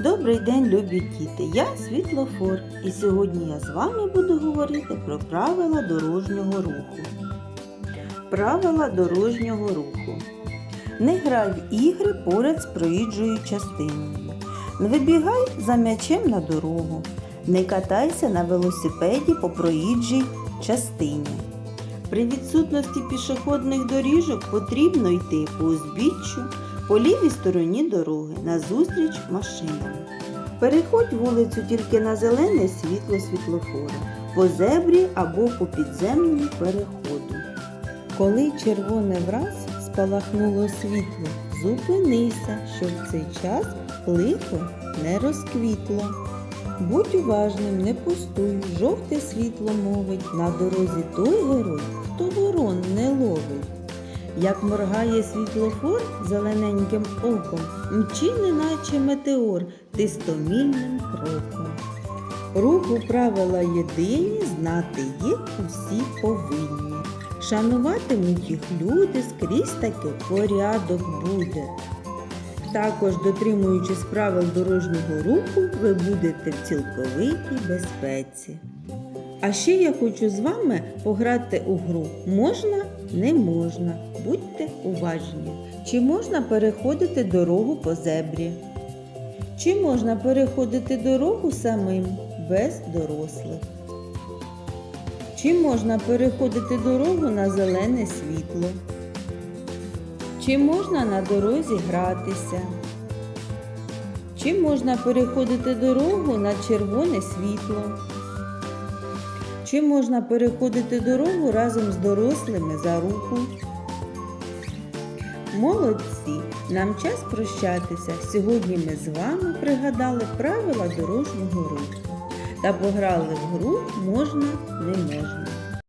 Добрий день, любі діти! Я Світлофор, і сьогодні я з вами буду говорити про правила дорожнього руху. Правила дорожнього руху. Не грай в ігри поряд з проїжджою частиною. Не вибігай за м'ячем на дорогу. Не катайся на велосипеді по проїжджій частині. При відсутності пішохідних доріжок потрібно йти по узбіччю, по лівій стороні дороги назустріч машинам. Переходь вулицю тільки на зелене світло світлофора, по зебрі або по підземному переходу. Коли червоне враз спалахнуло світло, зупинися, щоб в цей час лихо не розквітло. Будь уважним, не пустуй, жовте світло мовить, на дорозі той герой, хто ворон не ловить. Як моргає світлофор зелененьким оком, мчи неначе метеор, ти стомільним кроком. Руху правила єдині, знати їх усі повинні. Шануватимуть їх люди, скрізь таки порядок буде. Також, дотримуючись правил дорожнього руху, ви будете в цілковитій безпеці. А ще я хочу з вами пограти у гру можна, не можна. Будьте уважні. Чи можна переходити дорогу по зебрі? Чи можна переходити дорогу самим без дорослих? Чи можна переходити дорогу на зелене світло? Чи можна на дорозі гратися? Чи можна переходити дорогу на червоне світло? Чи можна переходити дорогу разом з дорослими за руку? Молодці! Нам час прощатися. Сьогодні ми з вами пригадали правила дорожнього руху та пограли в гру можна, не можна.